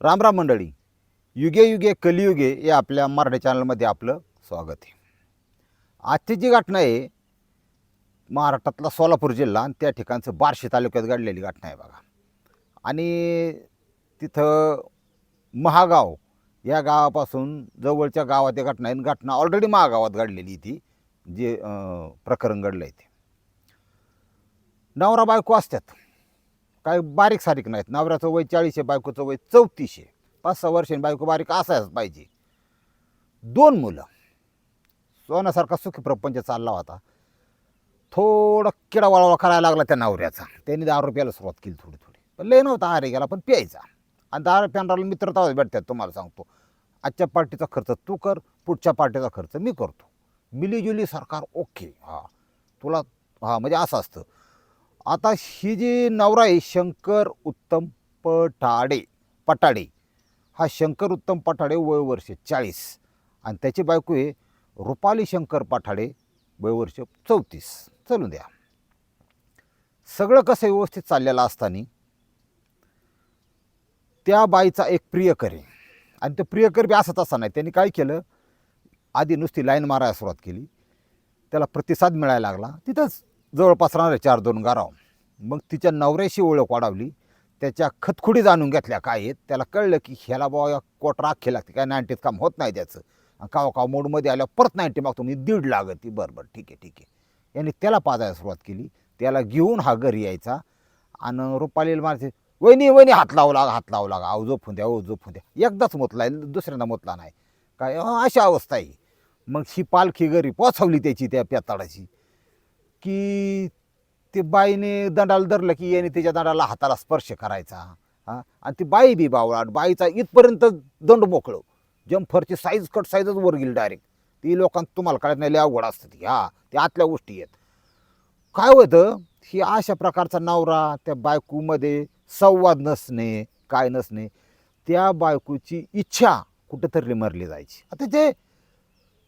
रामराम मंडळी. युगे युगे कलियुगे या आपल्या मराठी चॅनलमध्ये आपलं स्वागत आहे. आजची जी घटना आहे महाराष्ट्रातला सोलापूर जिल्हा आणि त्या ठिकाणचं बार्शी तालुक्यात घडलेली घटना आहे बघा. आणि तिथं महागाव या गावापासून जवळच्या गावात या घटना आहे आणि घटना ऑलरेडी महागावात घडलेली ती जे प्रकरण घडलं आहे ते. नवरा बायको असतात. काय बारीक सारीक नाहीत. नवऱ्याचं वय चाळीस आहे बायकोचं वय चौतीस आहे. पाच सहा वर्षांनी बायको बारीक असायच पाहिजे. दोन मुलं. सोन्यासारखा सुखी प्रपंच चालला होता. थोडा किडा वळवा करायला लागला त्या नवऱ्याचा. त्यांनी दारू प्यायला सुरुवात केली थोडी थोडी. पण लय नव्हता आरे गेला पण प्यायचा. आणि दारू प्यानराला मित्र भेटतात तुम्हाला सांगतो. आजच्या पार्टीचा खर्च तू कर पुढच्या पार्टीचा खर्च मी करतो. मिलीजुली सरकार ओके. हां. तुला हां म्हणजे असं असतं. आता ही जी नवरा आहे शंकर उत्तम पटाडे पटाडे हा शंकर उत्तम पठाडे वय वर्ष चाळीस. आणि त्याची बायको आहे रुपाली शंकर पठाडे वय वर्ष चौतीस. चलू द्या. सगळं कसं व्यवस्थित चाललेलं असताना त्या बाईचा एक प्रियकर आहे. आणि तो प्रियकर बी असत असा नाही. त्यांनी काय केलं? आधी नुसती लाईन मारायला सुरुवात केली. त्याला प्रतिसाद मिळायला लागला. तिथंच जवळपास राहणारे चार दोन गाराव मग तिच्या नवऱ्याशी ओळख वाढवली. त्याच्या खतखुडी जाणून घेतल्या काय आहेत त्याला कळलं की ह्याला बाबा कोट राखे लागते. काय नाईन्टीत काम होत नाही त्याचं. काव काव मोडमध्ये आल्यावर परत नाईन्टी मागतो मी दीड लागत ती. बरं बरं ठीक आहे ठीक आहे. यांनी त्याला पाजायला सुरुवात केली. त्याला घेऊन हा घरी यायचा. आणि रुपालीला मारते वहिनी वहिनी हात लावू लागा हात लावू लागा. अवजो फुंद्या द्या फुंद्या द्या. एकदाच मोतला दुसऱ्यांदा मोतला नाही. काय अशी अवस्था आहे. मग ही पालखी घरी पोचवली त्याची त्या पेताळाची की ते बाईने दंडाला धरलं की याने त्याच्या दंडाला हाताला स्पर्श करायचा हां? आणि ती बाई बी बावळाट बाईचा इथपर्यंत दंड मोकळं. जम्फरची साईज कट साईजच वर गेली डायरेक्ट ती लोकांना तुम्हाला कळत नाही अवघड असतं ती हा? त्या आतल्या गोष्टी आहेत. काय होतं ही अशा प्रकारचा नवरा त्या बायकोमध्ये संवाद नसणे काय नसणे त्या बायकोची इच्छा कुठंतरी मरली जायची. आता ते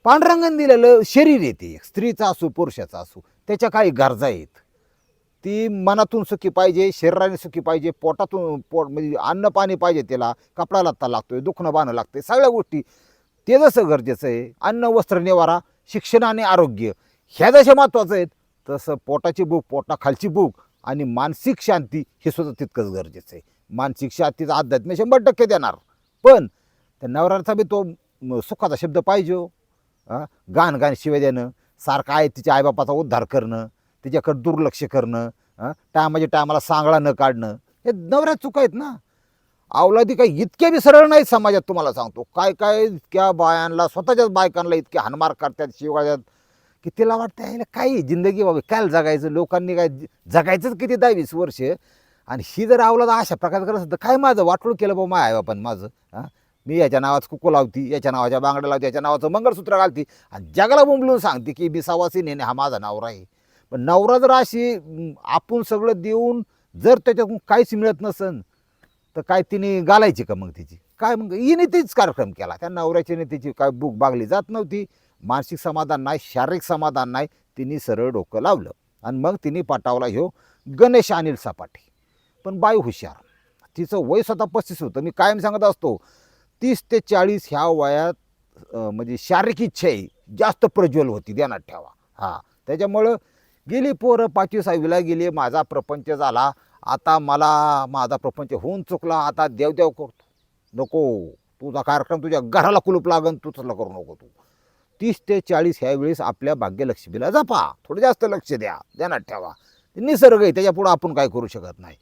पांडुरंगाने दिलेलं शरीर येते स्त्रीचं असो पुरुषाचं असो. त्याच्या काही गरजा आहेत. ती मनातून सुखी पाहिजे शरीराने सुखी पाहिजे पोटातून पोट म्हणजे अन्न पाणी पाहिजे त्याला कपडा लत्ता लागतोय दुखणं बाणं लागते सगळ्या गोष्टी. ते जसं गरजेचं आहे अन्न वस्त्र निवारा शिक्षण आणि आरोग्य ह्या जशा महत्त्वाचं आहेत तसं पोटाची भूक पोटाखालची भूक आणि मानसिक शांती हे सुद्धा तितकंच गरजेचं आहे. मानसिक शांतीचा अध्यात्म शंभर टक्के देणार. पण त्या नवऱ्याचा बी तो सुखाचा शब्द पाहिजे गाण गाण शिवाय देणं सारखं आहे तिच्या आईबापाचा उद्धार करणं तिच्याकडे दुर्लक्ष करणं हां? टायमाच्या टायमाला सांगळा न काढणं हे नवऱ्या चुका आहेत ना. अवलादी काही इतके बी सरळ नाहीत समाजात तुम्हाला सांगतो. काय काय इतक्या बायांना स्वतःच्याच बायकांना इतके हानमार करतात शिवाजात की तिला वाटतं यायला काय जिंदगी बाबा? काय जगायचं? लोकांनी काय जगायचंच किती दहावीस वर्ष? आणि ही जर अवलाद अशा प्रकारे करत असेल तर काय माझं? वाटोळ केलं बाबा माय बापान माझं हां? मी याच्या नावाचं कुकू लावती याच्या नावाच्या बांगड्या लावती याच्या नावाचं मंगळसूत्र घालती आणि जगाला बोंबलून सांगते की मी सवासी नेणे हा माझा नवरा आहे. पण नवरा जर अशी आपण सगळं देऊन जर त्याच्यातून काहीच मिळत नसन तर काय तिने घालायची का मग तिची? काय मग हिने तीच कार्यक्रम केला. त्या नवऱ्याची तिची काय बुक बागली जात नव्हती. मानसिक समाधान नाही शारीरिक समाधान नाही तिने सरळ डोकं लावलं. आणि मग तिने पाठवला ह्यो गणेश अनिल सपाटे. पण बाई हुशार. तिचं वय स्वतः पस्तीस होतं. मी कायम सांगत असतो तीस ते चाळीस ह्या वयात म्हणजे शारीरिक इच्छा आहे जास्त प्रज्वल होती ध्यानात ठेवा. हां. त्याच्यामुळं गेली पोरं पाचवी सहावीला गेली माझा प्रपंच झाला. आता मला माझा प्रपंच होऊन चुकला. आता देवदेव करतो. नको. तुझा कार्यक्रम तुझ्या घराला कुलूप लागन तू तसलं करू नको तू. तीस ते चाळीस ह्या वेळेस आपल्या भाग्यलक्ष्मीला जपा. थोडं जास्त लक्ष द्या. ध्यानात ठेवा. निसर्ग आहे त्याच्यापुढं आपण काय करू शकत नाही.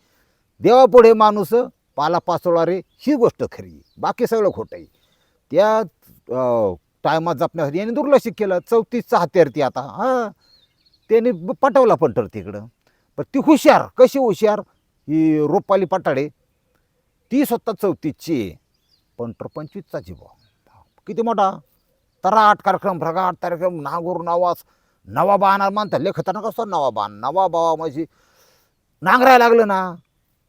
देवापुढे माणूस पाला पाचोळारे ही गोष्ट खरी आहे. बाकी सगळं खोटं आहे. त्या टायमात जपण्यासाठी यांनी दुर्लक्ष केलं. चौतीसचा हत्यार ती आता. हां. त्याने ब- पटवला पंटर तिकडं. पण ती हुशार. कशी हुशार? ही रोपाली पटाडे ती स्वतः चौतीसची आहे. पण पंचवीसचा जीव. किती मोठा? तराट कार्यक्रम रगाट कार्यक्रम नागोर नावास. नवा बाणार मानतात लेखताना कसं असतो नवा बाण? नवा बावा म्हणजे नांगरायला लागलं ना.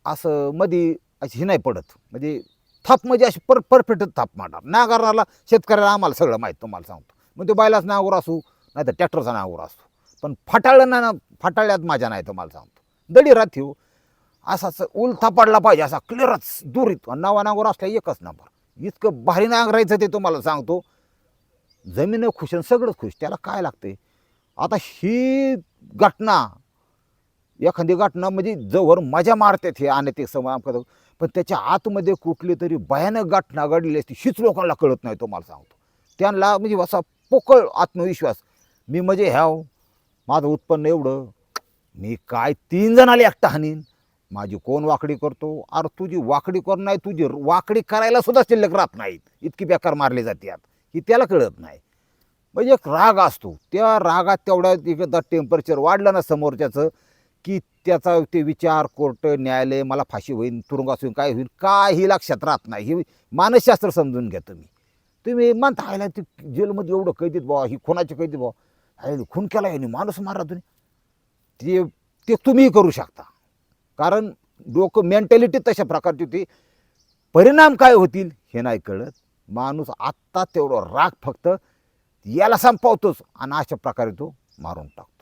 असं मधी अशी ही नाही पडत. म्हणजे थाप म्हणजे अशी पर परफेक्ट थाप मारणार. नांगरणाला शेतकऱ्याला आम्हाला सगळं माहीत तुम्हाला सांगतो. मग ते बैलाच नांगोर असू नाही तर ट्रॅक्टरचा नांगोर असू. पण फाटाळलं ना फाटाळल्यात माझ्या नाही तुम्हाला सांगतो. दडी राहते असाच उलथा पडला पाहिजे असा क्लिअरच दूर येतो नवा नांगोर असल्या एकच नंबर. इतकं भारी नांगरायचं ते तुम्हाला सांगतो. जमीन खुश आणि सगळंच खुश. त्याला काय लागते आता ही घटना एखादी घटना म्हणजे जवळ मजा मारतात हे आणि ते समय पण त्याच्या आतमध्ये कुठली तरी भयानक घटना घडली असती हीच लोकांना कळत नाही तुम्हाला सांगतो. त्यांना म्हणजे असा पोकळ आत्मविश्वास. मी म्हणजे ह्याव माझं उत्पन्न एवढं मी काय तीन जणाला एकटा हानीन? माझी कोण वाकडी करतो? अरे तुझी वाकडी कर नाही तुझी वाकडी करायला सुद्धा शिल्लक राहत नाहीत. इतकी बेकार मारली जाते ही त्याला कळत नाही. म्हणजे एक राग असतो. त्या रागात तेवढ्या एकदा टेम्परेचर वाढलं ना समोरच्याचं की त्याचा ते विचार कोर्ट न्यायालय मला फाशी होईल तुरुंगास होईल काय होईल काही लक्षात राहत नाही. हे मानसशास्त्र समजून घ्या तुम्ही. तुम्ही म्हणता आयला ते जेलमध्ये एवढं कैदीत बुवा ही खुनाची कैदीत बुवा. अरे खून केला याने माणूस मारला तुम्ही. ते ते तुम्हीही करू शकता. कारण डोकं मेंटॅलिटी तशा प्रकारची होती. परिणाम काय होतील हे नाही कळत. माणूस आत्ता तेवढं राग फक्त याला संपवतोच आणि अशा प्रकारे तो मारून टाकतो.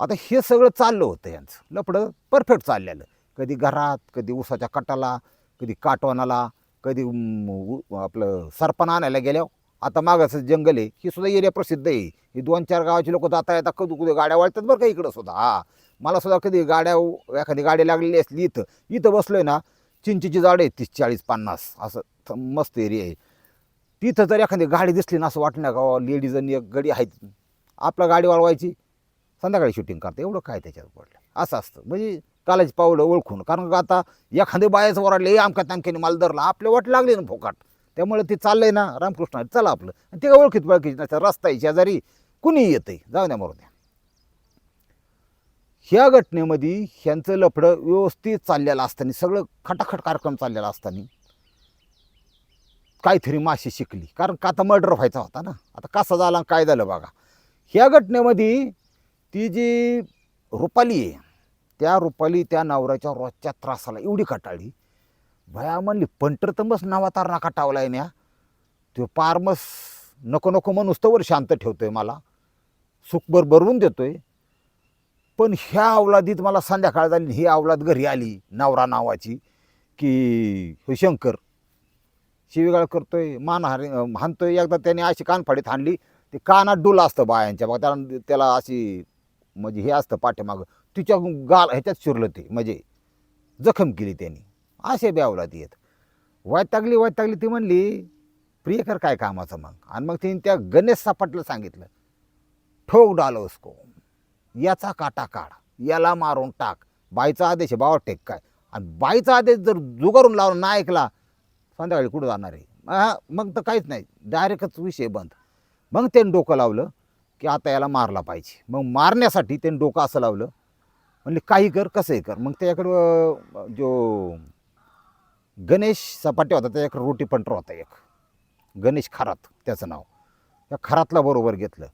आता हे सगळं चाललं होतं यांचं. लफडं परफेक्ट चाललेलं. कधी घरात कधी उसाच्या कटाला कधी काटवानाला कधी उ- आपलं सरपण आणायला गेल्यावर. आता मागाचं जंगल आहे ही सुद्धा एरिया प्रसिद्ध आहे. ही दोन चार गावाची लोक जाता येतात कधी कुठे गाड्या वाळतात बरं का इकडं सुद्धा. हा. मला सुद्धा कधी गाड्या एखादी गाडी लागलेली असली इथं इथं बसलो आहे ना चिंचेची झाडं आहे तीस चाळीस पन्नास. असं थ- मस्त एरिया आहे. तिथं जर एखादी गाडी दिसली ना असं वाटणं का लेडीज आणि एक गडी आहे आपला गाडी वाळवायची. संध्याकाळी शूटिंग करता. एवढं काय त्याच्यात पडलं? असं असतं. म्हणजे कालाची पावलं ओळखून. कारण का आता एखाद्या बायाचं ओरडले हे अमक्या तामक्याने मला धरला. आपले वाट लागली ना फोकाट. त्यामुळे ते चाललंय ना. रामकृष्ण चला आपलं. आणि ते ओळखीत ओळखीत नाही रस्ता आहे शेजारी कुणी येतंय? जाऊ द्या मरू द्या. ह्या घटनेमध्ये ह्यांचं लफडं व्यवस्थित चाललेलं असताना सगळं खटाखट कार्यक्रम चाललेला असताना काहीतरी माशी शिकली. कारण का आता मर्डर व्हायचा होता ना? आता कसा झाला आणि काय झालं बघा. ह्या घटनेमध्ये ती जी रुपाली आहे त्या रुपाली त्या नवऱ्याच्या रोजच्या त्रासाला एवढी कटाळली भया म्हणली पंटरतंबस तर नावातार नाका टावलाय न्या. तो पारमस नको नको म्हणूस नुसतंवर शांत ठेवतोय मला. सुखभर भरवून देतोय. पण ह्या अवलादीत मला संध्याकाळ झाली ही अवलाद घरी आली नवरा नावाची की हो शंकर. शिवीगाळ करतोय मानहारी अं, हाणतोय. एकदा त्याने अशी कानफाडीत हाणली. ते कानात डुलं असतं बायांच्या मग त्याला त्याला अशी म्हणजे हे असतं पाठीमागं. तिच्या गाल ह्याच्यात शिरलं ते म्हणजे जखम केली त्यांनी. असे ब्यावला ती येत. वैतागली वैतागली ती म्हणली प्रियकर काय कामाचं मग? आणि मग तिने त्या गणेश सापाटला सांगितलं ठोक डालो उसको याचा काटा काढ. याला मारून टाक. बाईचा आदेश आहे बावा टेक काय? आणि बाईचा आदेश जर जुगारून लावला ना ऐकला संध्याकाळी कुठं जाणार आहे? हा, मग तर काहीच नाही. डायरेक्टच विषय बंद. मग त्याने डोकं लावलं. की आता याला मारला पाहिजे. मग मारण्यासाठी त्याने डोकं असं लावलं. म्हणले काही कर कसंही कर. मग त्याच्याकडं जो गणेश सपाट्या होता त्याच्याकडे रोटी पंटर होता एक. गणेश खरात त्याचं नाव. त्या खरातला बरोबर घेतलं.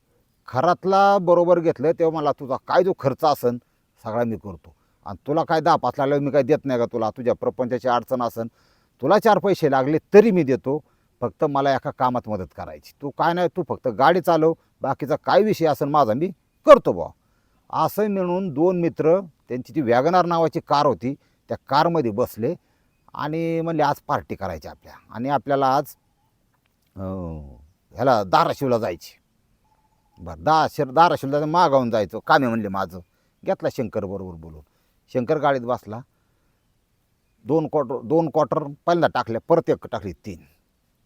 खरातला बरोबर घेतलं तेव्हा मला तुझा काय जो खर्च असन सगळा मी करतो. आणि तुला काय दहा पाच लागल्यावर मी काय देत नाही का तुला? तुझ्या प्रपंचाची अडचण असन. तुला चार पैसे लागले तरी मी देतो. फक्त मला एका कामात मदत करायची. तू काय नाही तू फक्त गाडी चालव बाकीचा काय विषय असेल माझा मी करतो बा असं मिळून दोन मित्र त्यांची ती वॅगनार नावाची कार होती त्या कारमध्ये बसले आणि म्हणले आज पार्टी करायची आपल्या. आणि आपल्याला आज ह्याला धाराशिवला जायची. बरं दाशर धाराशिवला जायचं, मागावून जायचं. कामे म्हणले माझं. घेतला शंकर बरोबर बोलून. शंकर गाडीत बसला. दोन क्वार्टर दोन क्वार्टर पहिल्यांदा टाकल्या परत एक टाकली तीन.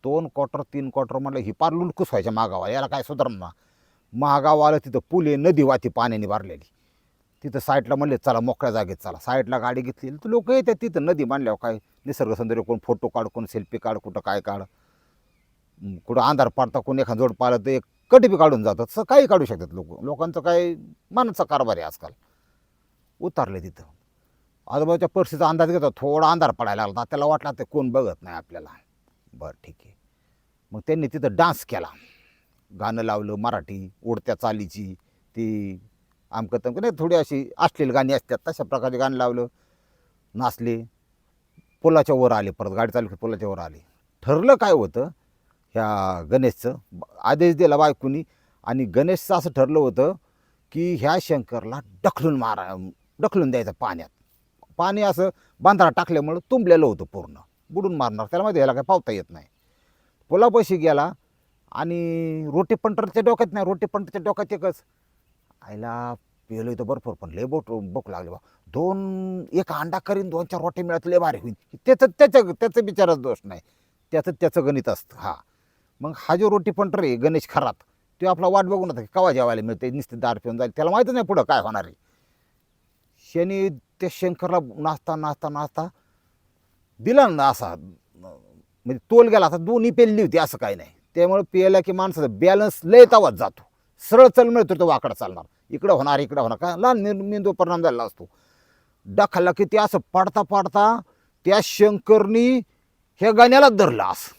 दोन क्वार्टर तीन क्वार्टर म्हणलं ही पार लुलकूस व्हायच्या मागावा याला काय सुधारणा? महागाव आलं तिथं पुल आहे नदी वाती पाण्याने भरलेली. तिथं साईडला म्हणले चला मोकळ्या जागेत चला. साईडला गाडी घेतली. तर लोक येतात तिथं. नदी मांडल्यावर काय? निसर्ग सौंदर्य कोण? फोटो काढ कोण सेल्फी काढ कुठं काय काढ? कुठं अंधार पाडता कोण एखादं जोड पाहिलं तर एक कटबी काढून जातात. तसं काही काढू शकतात लोक. लोकांचं काय? मनाचा कारभार आहे आजकाल. उतारले तिथं. आजूबाजूच्या परिस्थितीचा अंदाज घेतो थोडा अंधार पडायला लागला. त्याला वाटला ते कोण बघत नाही आपल्याला. बरं ठीक आहे. मग त्यांनी तिथं डान्स केला. गाणं लावलं मराठी उडत्या चालीची ती आमकं तमकं नाही थोडी अशी असलेली गाणी असतात तशा प्रकारचे गाणं लावलं. नाचले. पुलाच्या वर आले परत गाडी चालू पुलाच्या वर आले. ठरलं काय होतं ह्या गणेशचं आदेश दिला बायकोनी आणि गणेशचं असं ठरलं होतं की ह्या शंकरला डखलून मारा डखलून द्यायचं पाण्यात. पाणी असं बांधारा टाकल्यामुळं तुंबलेलं होतं पूर्ण. बुडून मारणार त्याला माहिती याला काय पावता येत नाही. पुलापाशी गेला आणि रोटी पंटरच्या डोक्यात नाही रोटी पंटरच्या डोक्यात एकच. आईला पेलो इथं भरपूर पण लय बोट बोक लागले बा. दोन एक अंडा करीन दोन चार रोटी मिळत लय भारी होईल. त्याचं त्याचं त्याचं बिचाराच दोष नाही. त्याचं त्याचं गणित असतं हा. मग हा जो रोटी पंटर आहे गणेश खरात तो आपला वाट बघून होता की कवा जेवायला मिळते नुसते दार पिऊन जाईल. त्याला माहितच नाही पुढं काय होणार आहे. शनी त्या शंकरला नाचता नाचता नाचता दिला ना असा म्हणजे तोल गेला आता दोन्ही पेलली होती असं काही नाही. त्यामुळे पेला की माणसाचा बॅलन्स लय तावात जातो. सरळ चल मिळतो तो वाकडा चालणार. इकडं होणार इकडं होणार. का? लहान मेंदू मेंदू परिणाम झालेला असतो. डखाला की ते असं पाडता पाडता त्या शंकरनी ह्या गाण्याला धरलं असं.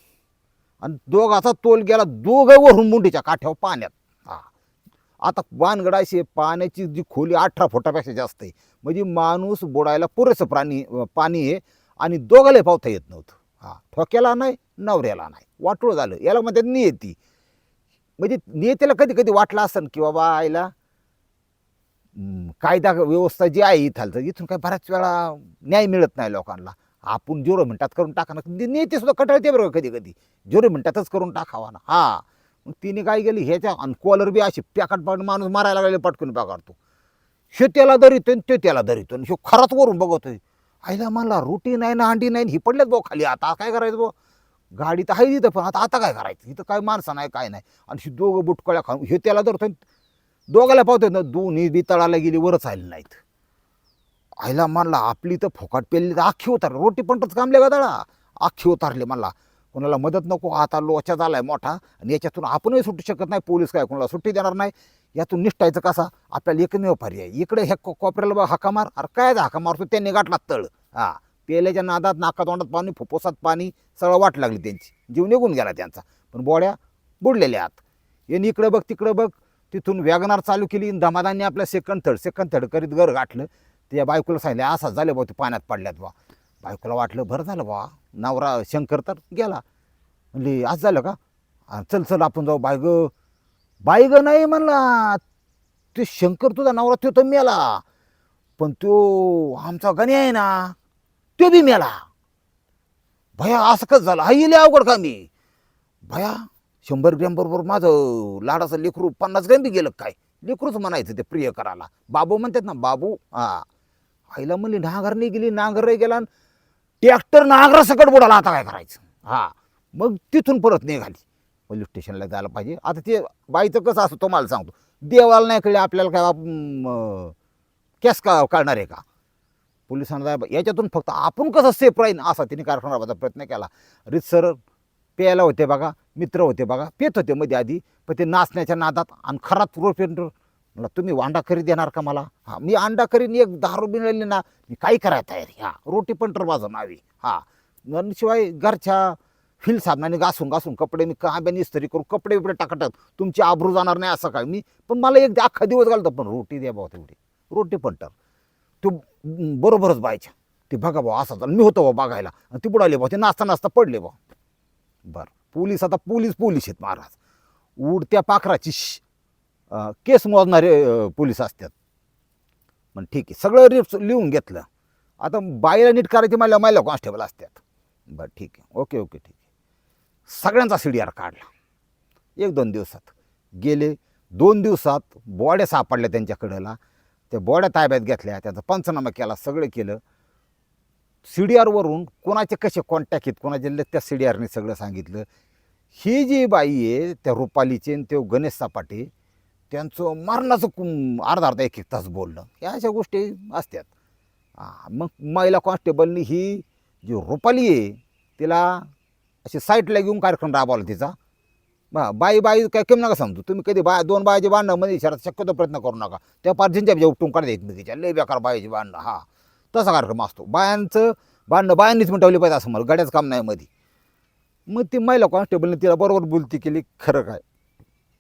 आणि दोघाचा तोल गेला दोघं वरून मुंडीच्या काठ्यावर पाण्यात. हा. आता वानगड आहे, पाण्याची जी खोली अठरा फुटापेक्षा जास्त आहे. म्हणजे माणूस बुडायला पुरेसं प्राणी पाणी आहे आणि दोघाला पावता येत नव्हतं. हा ठोक्याला नाही नवऱ्याला नाही. वाटोळ झालं. याला म्हणतात नियती. म्हणजे नियतीला कधी कधी वाटलं असेल की बाबा आईला कायदा व्यवस्था जी आहे इथालचं इथून काय बऱ्याच वेळा न्याय मिळत नाही लोकांना. आपण झिरो मिनटात करून टाका म्हणजे ना सुद्धा कटाळते बरं कधी कधी. झिरो मिनटातच करून टाकावा ना. हा. मग तिने काय केली? ह्याच्या आणि कॉलर बी अशी पॅकट पाडून माणूस मारायला लागले पटकून पकडतो शो त्याला धरितो आणि ते त्याला धरितो आणि शो खराच वरून बघतोय. आईला मला रोटी नाही ना अंडी नाही ही पडल्यात भाऊ खाली. आता काय करायचं भाऊ? गाडी तर आहे तिथं पण आता आता काय करायचं? इथं काय माणसं नाही काय नाही. आणि ही दोघं बुटकळ्या खाऊन हे त्याला धरतो दोघाला पावतोय ना दोन्ही बी तळाला गेली वरच आले नाहीत. आईला म्हणला आपली तर फोकाट पेलली तर आखी उतार. रोटी पण कामले का दाडा अख्खी उतारली म्हणला. कोणाला मदत नको आता लोचा आहे मोठा आणि याच्यातून आपणही सुटू शकत नाही पोलीस काय कोणाला सुट्टी देणार नाही. यातून निष्ठायचं कसा? आपल्याला एकमेव पर्याय. इकडे हे को- कोपऱ्याला बा हाका मार. अरे काय हाका मारतो त्यांनी गाठला तळ. हा. पेल्याच्या नादात नाका तोंडात पाणी फुफ्फुसात पाणी सगळं वाट लागली त्यांची. जीव निघून गेला त्यांचा. पण बोड्या बुडलेल्या आत. यांनी इकडं बघ तिकडं बघ. तिथून वॅगनार चालू केली आणि धमादांनी आपल्या सेकंड थर्ड सेकंड थर्ड करीत घर गाठलं. त्या बायकोला सांगितलं असाच झालं बा ते पाण्यात पडल्यात बा बायकोला वाटलं बरं झालं बा नवरा शंकर तर गेला. म्हणजे आज झालं का? चल चल आपण जाऊ. बायग बाई ग नाही म्हणला. ते शंकर तुझा नवरा तो तर मेला. पण तो आमचा गणी आहे ना तो बी मेला. भया असं कसं झालं? हा येले अवघड का मी भया शंभर ग्रॅम बरोबर माझं लाडाचं लेकरू पन्नास ग्रॅम बी गेलं काय? लेकरूच म्हणायचं ते प्रिय करायला. बाबू म्हणतात ना बाबू हा. आईला म्हणली नांगरणी गेली नांगर गेला ट्रॅक्टर नांगरा सकट बुडाला आता काय करायचं? हा. मग तिथून परत निघाली. पोलीस स्टेशनला जायला पाहिजे. आता ते बाईचं कसं असं तुम्हाला सांगतो. देवाला नाही कळले आपल्याला काय अं, कॅस का काढणार आहे का? पोलिसांना जाय- याच्यातून फक्त आपण कसं सेफ राहीन असा तिने कारखाना प्रयत्न केला. रितसर प्यायला होते बघा मित्र होते बघा पेत होते मध्ये आधी पण ते नाचण्याच्या नादात आणि खरात रोपेंटर म्हणलं तुम्ही अंडा करी देणार का मला? हा मी अंडा करीन एक दहा रुपये मिळाली ना मी काही करायला तयार हां रोटी पंटर माझं नावी हा शिवाय घरच्या फिल साबणाने घासून घासून कपडे मी काब्याने इस्त्री करून कपडे बिपडे टाकतात. तुमची आबरू जाणार नाही असं काय? मी पण मला एक अख्खा दिवस घालतो पण रोटी द्या भाऊ तेवढी. रोटी पंटर तो बरोबरच बायच्या ते बघा भाऊ असं झालं मी होतो भाऊ बघायला. आणि ती बुडाले भाऊ ते नाचता नाचता पडले भाऊ. बरं. पोलीस आता पोलीस पोलीस आहेत महाराज. उडत्या पाखराची श- केस मोजणारे पोलीस असतात. पण ठीक आहे. सगळं रिप्स लिहून घेतलं. आता बाईला नीट करायची मला महिला कॉन्स्टेबल असतात. बरं ठीक आहे. ओके ओके ठीक आहे. सगळ्यांचा सी डी आर काढला. एक दोन दिवसात. गेले दोन दिवसात बॉड्या सापडल्या त्यांच्याकडला त्या बॉड्या ताब्यात घेतल्या. त्याचा पंचनामा केला. सगळं केलं. सी डी आरवरून कोणाचे कसे कॉन्टॅक्ट आहेत कोणाचे लत त्या सी डी आरने सगळं सांगितलं. ही जी बाई आहे त्या रुपालीचे आणि ते गणेश सापाटे त्यांचं मरणाचं कुं अर्धा अर्धा एक एक तास बोलणं. या अशा गोष्टी असतात. मग महिला कॉन्स्टेबलनी ही जी रुपाली आहे तिला अशी साईटला घेऊन कार्यक्रम राबवला तिचा. बा बाई बाई काय केम नका समजू. तुम्ही कधी बा दोन बायाची बांधणं मध्ये इशारा शक्यतो प्रयत्न करू नका. त्या पार झिंच्या उपटून काढता एकमेकीच्या लय बेकार बायाची बांधणं हा. तसा कार्यक्रम असतो. बायांचं बांधणं बायांनीच मिटवली पाहिजे असं मला. गड्याचं काम नाही मध्ये मग ती महिला कॉन्स्टेबलने तिला बरोबर बोलती केली खरं काय?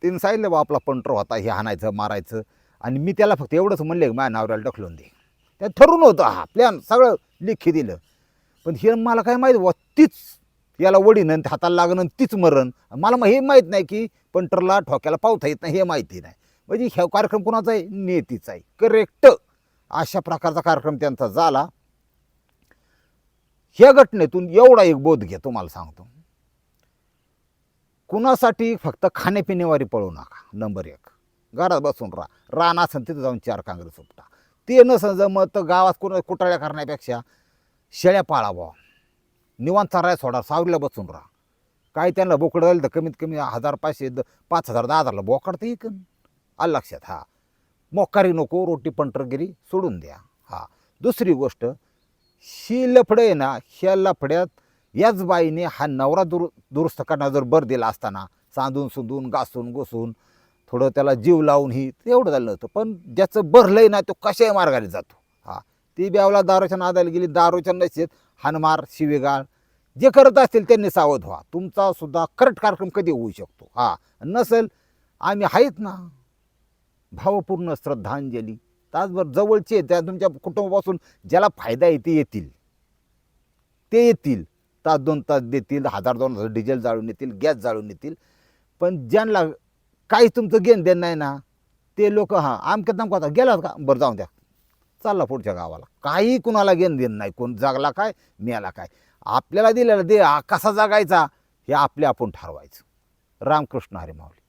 तिने सांगितलं बा आपला पंटर होता हे हाणायचं मारायचं. आणि मी त्याला फक्त एवढंच म्हणले माझ्या नावऱ्याला ढकलून दे. त्यात ठरून होतं हा. प्लॅन सगळं लिखी दिलं. पण हे मला काय माहिती बुवा तीच याला वडीन आणि हाताला लागणं तीच मरण. मला मग हे माहीत नाही की पंटरला ठोक्याला पावता येत नाही हे माहिती नाही. म्हणजे ह्या कार्यक्रम कोणाचा आहे? नेतीचा आहे. करेक्ट अशा प्रकारचा कार्यक्रम त्यांचा झाला. ह्या घटनेतून एवढा एक बोध घे तुम्हाला सांगतो. कुणासाठी फक्त खाण्यापिण्यावारी पळू नका नंबर एक. घरात बसून राहा. रान असेल तिथं जाऊन चार कांग्रेस उपटा ते नसं जमत तर गावात कुणा कुटाळ्या करण्यापेक्षा शेळ्या पाळावं निवांत चाराय सोडा सावरीला बसून राहा. काय त्यांना बोकडं राहिलं तर कमीत कमी हजार पाचशे द- पाच हजार दहा हजारला बोकड तर इकन. आलं लक्षात? हा. मोकारी नको रोटी पंटरगिरी सोडून द्या. हा. दुसरी गोष्ट ही लफडं आहे ना ह्या लफड्यात याच बाईने हा नवरा दुर दुरुस्त करण्यावर जर बर दिला असताना सांधून सुंदून घासून घुसून थोडं त्याला जीव लावून ही एवढं झालं होतं. पण ज्याचं भरलंय ना तो कशाही मार्गाने जातो. हा. ती ब्यावला दारूच्या नादाला गेली दारूच्या नशेत हनुमार शिवेगाळ जे करत असतील त्यांनी सावध व्हा. तुमचा सुद्धा करट कार्यक्रम कधी होऊ शकतो? हा नसेल आम्ही आहेत ना. भावपूर्ण श्रद्धांजली. तासभर जवळचे त्या तुमच्या कुटुंबापासून ज्याला फायदा आहे ते येतील. ते येतील. तास दोन तास देतील हजार दोन हजार डिझेल जाळून येतील गॅस जाळून येतील. पण ज्यांना काही तुमचं घेण देण नाही ना ते लोक हां आमक्यात नामका आता गेलात का? बरं जाऊन द्या. चालला पुढच्या गावाला. काही कुणाला घेण देण नाही. कोण जागला काय मिळाला काय. आपल्याला दिलेलं दे कसा जागायचा हे आपले आपण ठरवायचं. रामकृष्ण हरी माऊली.